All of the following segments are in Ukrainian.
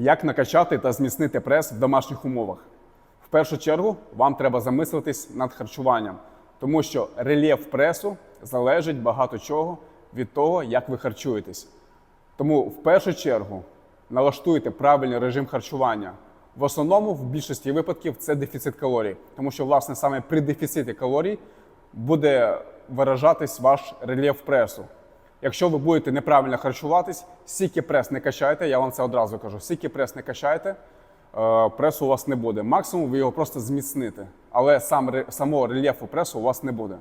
Як накачати та зміцнити прес в домашніх умовах? В першу чергу вам треба замислитись над харчуванням, тому що рельєф пресу залежить багато чого від того, як ви харчуєтесь. Тому в першу чергу налаштуйте правильний режим харчування. В основному, в більшості випадків, це дефіцит калорій, тому що, власне, саме при дефіциті калорій буде виражатись ваш рельєф пресу. Якщо ви будете неправильно харчуватись, стільки прес не качайте, я вам це одразу кажу. Стільки прес не качайте, е, пресу у вас не буде. Максимум ви його просто зміцните, але сам, самого рельєфу пресу у вас не буде.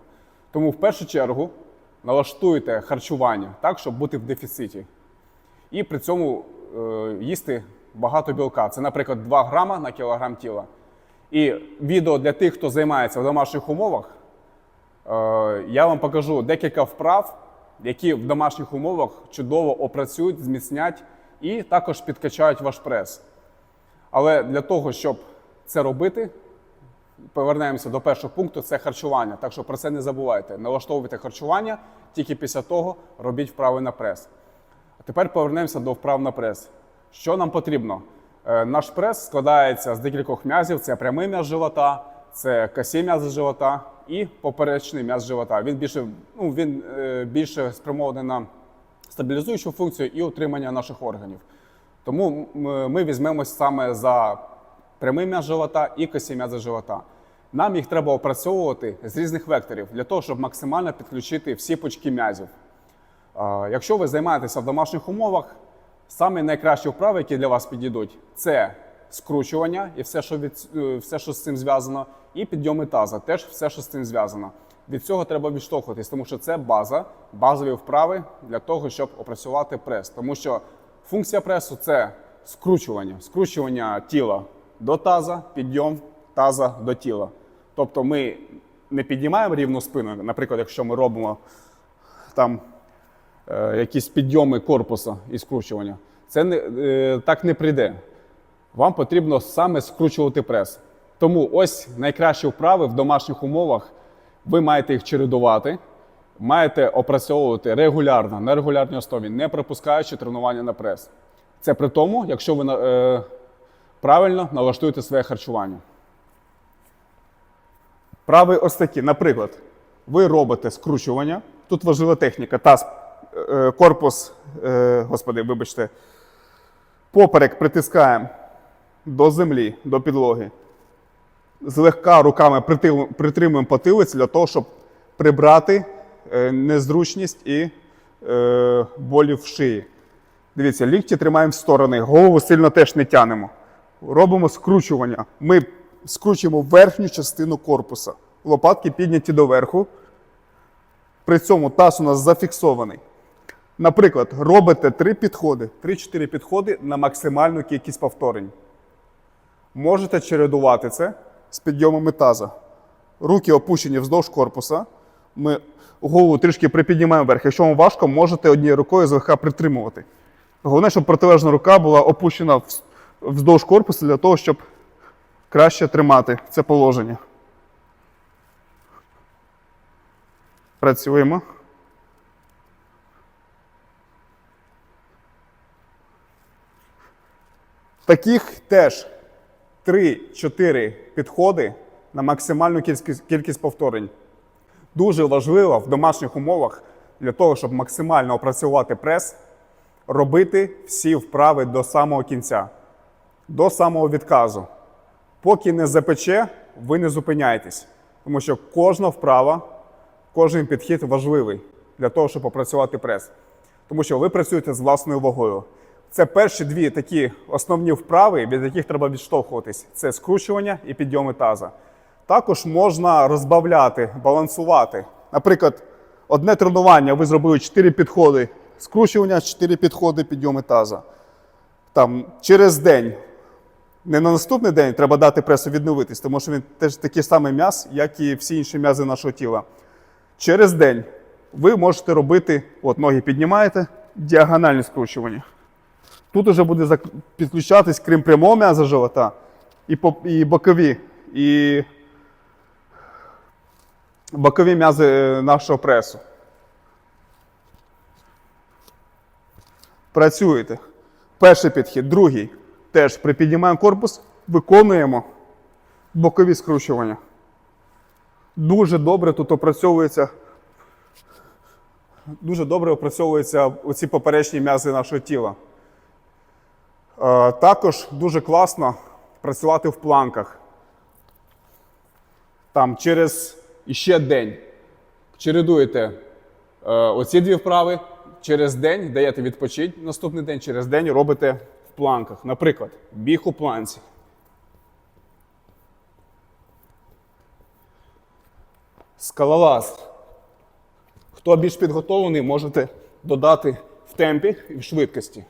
Тому в першу чергу налаштуйте харчування так, щоб бути в дефіциті. І при цьому е, їсти багато білка. Це, наприклад, 2 грама на кілограм тіла. І відео для тих, хто займається в домашніх умовах, Е, я вам покажу декілька вправ, які в домашніх умовах чудово опрацюють, зміцнять і також підкачають ваш прес. Але для того, щоб це робити, повернемося до першого пункту це харчування. Так що про це не забувайте. Налаштовуйте харчування, тільки після того робіть вправи на прес. А тепер повернемося до вправ на прес. Що нам потрібно? Е, Наш прес складається з декількох м'язів: це прямий м'яз живота, це косі м'язи живота і поперечний м'яз живота. Він більше, ну, він, е, більше спрямований на стабілізуючу функцію і утримання наших органів. Тому ми візьмемось саме за прямий м'яз живота і косі м'язи живота. Нам їх треба опрацьовувати з різних векторів для того, щоб максимально підключити всі пучки м'язів. Якщо ви займаєтеся в домашніх умовах, самі найкращі вправи, які для вас підійдуть, це скручування і все, що від, е, все, що з цим зв'язано, і підйоми таза, теж все, що з цим зв'язано. Від цього треба відштовхуватись, тому що це база, базові вправи для того, щоб опрацювати прес. Тому що функція пресу це скручування, скручування тіла до таза, підйом таза до тіла. Тобто ми не піднімаємо рівну спину, наприклад, якщо ми робимо там е, якісь підйоми корпуса і скручування. Це не, е, так не прийде. Вам потрібно саме скручувати прес. Тому ось найкращі вправи в домашніх умовах. Ви маєте їх чередувати, маєте опрацьовувати регулярно, на регулярній основі, не пропускаючи тренування на прес. Це при тому, якщо ви е, правильно налаштуєте своє харчування. Вправи ось такі. Наприклад, ви робите скручування. Тут важлива техніка. Таз, е, корпус, е, господи, вибачте, поперек притискаємо до землі, до підлоги. Злегка руками притримуємо потилиць для того, щоб прибрати е, незручність і е, болі в шиї. Дивіться, лікті тримаємо в сторони, голову сильно теж не тянемо. Робимо скручування. Ми скручуємо верхню частину корпуса. Лопатки підняті доверху. При цьому таз у нас зафіксований. Наприклад, робите 3 підходи, 3-4 підходи на максимальну кількість повторень. Можете чередувати це з підйомами таза. Руки опущені вздовж корпуса. Ми голову трішки припіднімаємо вверх. Якщо вам важко, можете однією рукою злегка притримувати. Головне, щоб протилежна рука була опущена вздовж корпусу для того, щоб краще тримати це положення. Працюємо. Таких теж 3-4 підходи на максимальну кількість, кількість повторень. Дуже важливо в домашніх умовах для того, щоб максимально опрацювати прес, робити всі вправи до самого кінця, до самого відказу. Поки не запече, ви не зупиняйтесь, тому що кожна вправа, кожен підхід важливий для того, щоб опрацювати прес. Тому що ви працюєте з власною вагою. Це перші дві такі основні вправи, від яких треба відштовхуватись: це скручування і підйоми таза. Також можна розбавляти, балансувати. Наприклад, одне тренування ви зробили 4 підходи скручування, 4 підходи підйоми таза. Там через день не на наступний день треба дати пресу відновитись, тому що він теж такий самий м'яз, як і всі інші м'язи нашого тіла. Через день ви можете робити, от ноги піднімаєте, діагональне скручування. Тут уже буде підключатись, крім прямого м'яза живота, і, і бокові, і бокові м'язи е, нашого пресу. Працюєте. Перший підхід, другий. теж припіднімаємо корпус, виконуємо бокові скручування. Дуже добре тут опрацьовується. Дуже добре опрацьовуються оці поперечні м'язи нашого тіла. Е, також дуже класно працювати в планках. Там через іще день чередуєте е, оці дві вправи, через день даєте відпочити, наступний день, через день робите в планках. Наприклад, біг у планці. Скалолаз. Хто більш підготовлений, можете додати в темпі і в швидкості.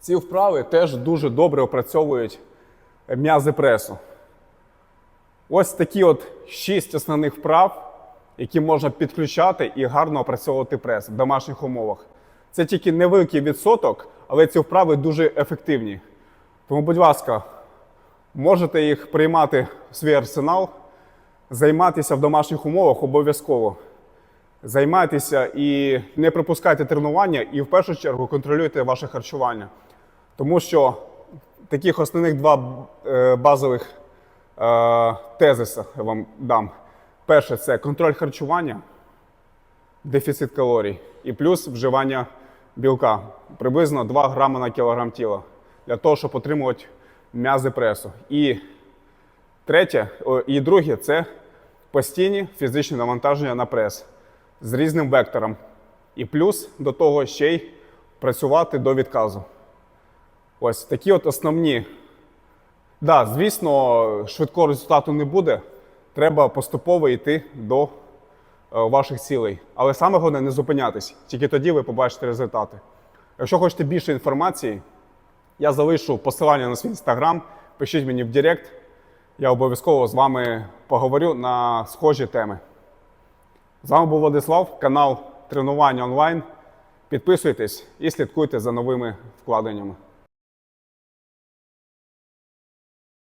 Ці вправи теж дуже добре опрацьовують м'язи пресу. Ось такі от шість основних вправ, які можна підключати і гарно опрацьовувати прес в домашніх умовах. Це тільки невеликий відсоток, але ці вправи дуже ефективні. Тому, будь ласка, можете їх приймати в свій арсенал, займатися в домашніх умовах обов'язково. Займайтеся і не пропускайте тренування, і в першу чергу контролюйте ваше харчування. Тому що таких основних два е, базових е, тезиса я вам дам. Перше це контроль харчування, дефіцит калорій, і плюс вживання білка приблизно 2 грами на кілограм тіла для того, щоб отримувати м'язи пресу. І третє, і друге це постійні фізичні навантаження на прес з різним вектором. І плюс до того ще й працювати до відказу. Ось такі от основні. Да, звісно, швидкого результату не буде. Треба поступово йти до е, ваших цілей. Але саме головне не зупинятись. Тільки тоді ви побачите результати. Якщо хочете більше інформації, я залишу посилання на свій інстаграм. Пишіть мені в Директ. Я обов'язково з вами поговорю на схожі теми. З вами був Владислав, канал Тренування онлайн. Підписуйтесь і слідкуйте за новими вкладеннями.